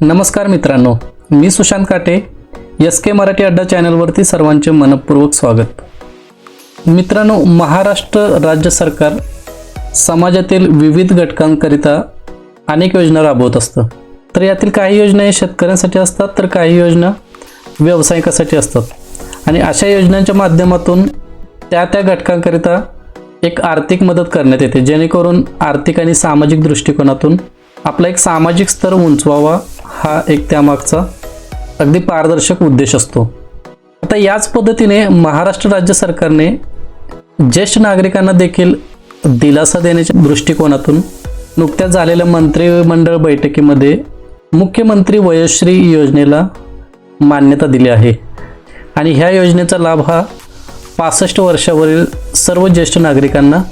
नमस्कार मित्रांनो मी सुशांत काटे एस के मराठी अड्डा चॅनलवरती सर्वांचे मनपूर्वक स्वागत. मित्रांनो महाराष्ट्र राज्य सरकार समाजातील विविध घटकांकरिता अनेक योजना राबवत असतं. तर यातील काही योजना हे शेतकऱ्यांसाठी असतात तर काही योजना व्यावसायिकासाठी असतात. आणि अशा योजनांच्या माध्यमातून त्या त्या घटकांकरिता एक आर्थिक मदत करण्यात येते जेणेकरून आर्थिक आणि सामाजिक दृष्टिकोनातून आपला एक सामाजिक स्तर उंचवावा हा एक त्यामागचा अगदी पारदर्शक उद्देश असतो. आता याच पद्धतीने महाराष्ट्र राज्य सरकारने ज्येष्ठ नागरिकांना देखील दिलासा देण्याच्या दृष्टिकोनातून नुकत्याच झालेल्या मंत्रिमंडळ बैठकीमध्ये मुख्यमंत्री वयोश्री योजनेला मान्यता दिली आहे. आणि ह्या योजनेचा लाभ हा पासष्ट वर्षावरील सर्व ज्येष्ठ नागरिकांना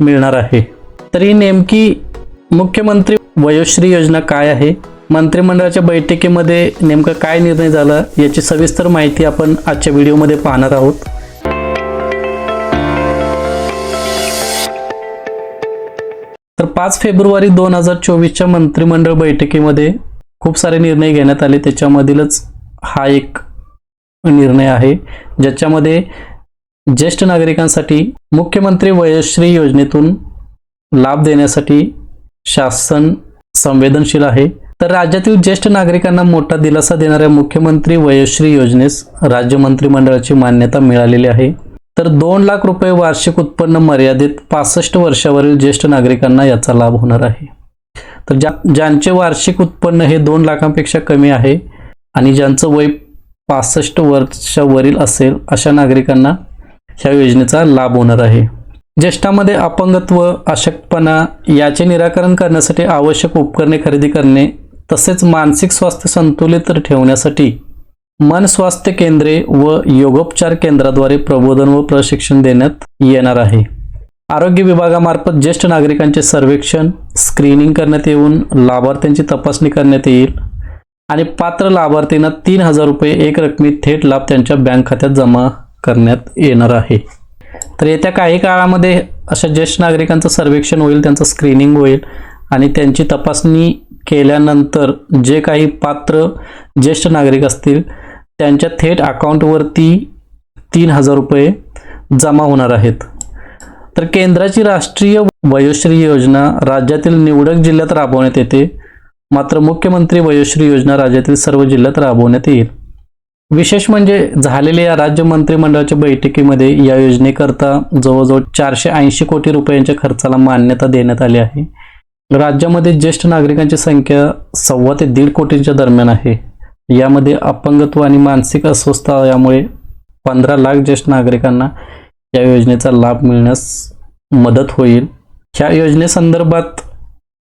मिळणार आहे. तरी नेमकी मुख्यमंत्री वयोश्री योजना काय आहे? मंत्रिमंडळाच्या बैठकीमध्ये नेमकं काय निर्णय झाला याची सविस्तर माहिती आपण आजच्या व्हिडिओमध्ये पाहणार आहोत. तर पाच फेब्रुवारी दोन हजार चोवीसच्या मंत्रिमंडळ बैठकीमध्ये खूप सारे निर्णय घेण्यात आले. त्याच्यामधीलच हा एक निर्णय आहे ज्याच्यामध्ये ज्येष्ठ नागरिकांसाठी मुख्यमंत्री वयश्री योजनेतून लाभ देण्यासाठी शासन संवेदनशील आहे. तर राज्यातील ज्येष्ठ नागरिकांना मोठा दिलासा देणाऱ्या मुख्यमंत्री वयोश्री योजनेस राज्य मंत्रिमंडळाची मान्यता मिळालेली आहे. तर दोन लाख रुपये वार्षिक उत्पन्न मर्यादित पासष्ट वर्षावरील ज्येष्ठ नागरिकांना याचा लाभ होणार आहे. तर ज्या ज्यांचे वार्षिक उत्पन्न हे दोन लाखांपेक्षा कमी आहे आणि ज्यांचं वय पासष्ट वर्षावरील असेल अशा नागरिकांना ह्या योजनेचा लाभ होणार आहे. ज्येष्ठामध्ये अपंगत्व अशक्तपणा याचे निराकरण करण्यासाठी आवश्यक उपकरणे खरेदी करणे तसेच मानसिक स्वास्थ्य संतुलित ठेवण्यासाठी मन स्वास्थ्य केंद्रे व योगोपचार केंद्राद्वारे प्रबोधन व प्रशिक्षण देण्यात येणार आहे. आरोग्य विभागामार्फत ज्येष्ठ नागरिकांचे सर्वेक्षण स्क्रीनिंग करण्यात येऊन लाभार्थ्यांची तपासणी करण्यात येईल आणि पात्र लाभार्थींना तीन हजार रुपये एक रकमी थेट लाभ त्यांच्या बँक खात्यात जमा करण्यात येणार आहे. तर येत्या काही काळामध्ये अशा ज्येष्ठ नागरिकांचं सर्वेक्षण होईल त्यांचं स्क्रीनिंग होईल आणि त्यांची तपासणी केल्यानंतर जे काही पात्र ज्येष्ठ नागरिक असतील त्यांच्या थेट अकाउंटवरती तीन हजार रुपये जमा होणार आहेत. तर केंद्राची राष्ट्रीय वयोश्री योजना राज्यातील निवडक जिल्ह्यात राबवण्यात येते. मात्र मुख्यमंत्री वयोश्री योजना राज्यातील सर्व जिल्ह्यात राबवण्यात येईल. विशेष म्हणजे झालेल्या या राज्य मंत्रिमंडळाच्या बैठकीमध्ये या योजनेकरता जवळजवळ चारशे ऐंशी कोटी रुपयांच्या खर्चाला मान्यता देण्यात आली आहे. राज्यामध्ये ज्येष्ठ नागरिकांची संख्या सव्वा ते दीड कोटींच्या दरम्यान आहे. यामध्ये अपंगत्व आणि मानसिक अस्वस्थता यामुळे पंधरा लाख ज्येष्ठ नागरिकांना या योजनेचा लाभ मिळण्यास मदत होईल. ह्या योजनेसंदर्भात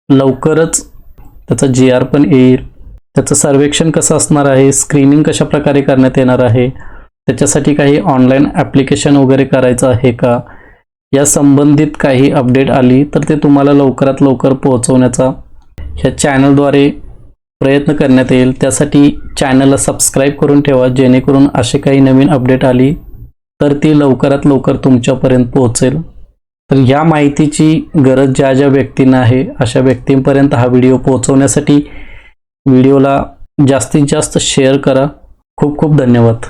लवकरच त्याचा जी आर पण येईल. त्याचं सर्वेक्षण कसं असणार आहे? स्क्रीनिंग कशा प्रकारे करण्यात येणार आहे? त्याच्यासाठी काही ऑनलाईन ॲप्लिकेशन वगैरे करायचं आहे का? या संबंधित काही अपडेट आली तर ते तुम्हाला लवकरात लवकर पोहोचवण्याचा ह्या चॅनलद्वारे प्रयत्न करण्यात येईल. त्यासाठी चॅनलला सबस्क्राईब करून ठेवा जेणेकरून असे काही नवीन अपडेट आली तर ती लवकरात लवकर तुमच्यापर्यंत पोहोचेल. तर या माहितीची गरज ज्या ज्या व्यक्तींना आहे अशा व्यक्तींपर्यंत हा व्हिडिओ पोहोचवण्यासाठी व्हिडिओला जास्तीत जास्त शेअर करा. खूप खूप धन्यवाद.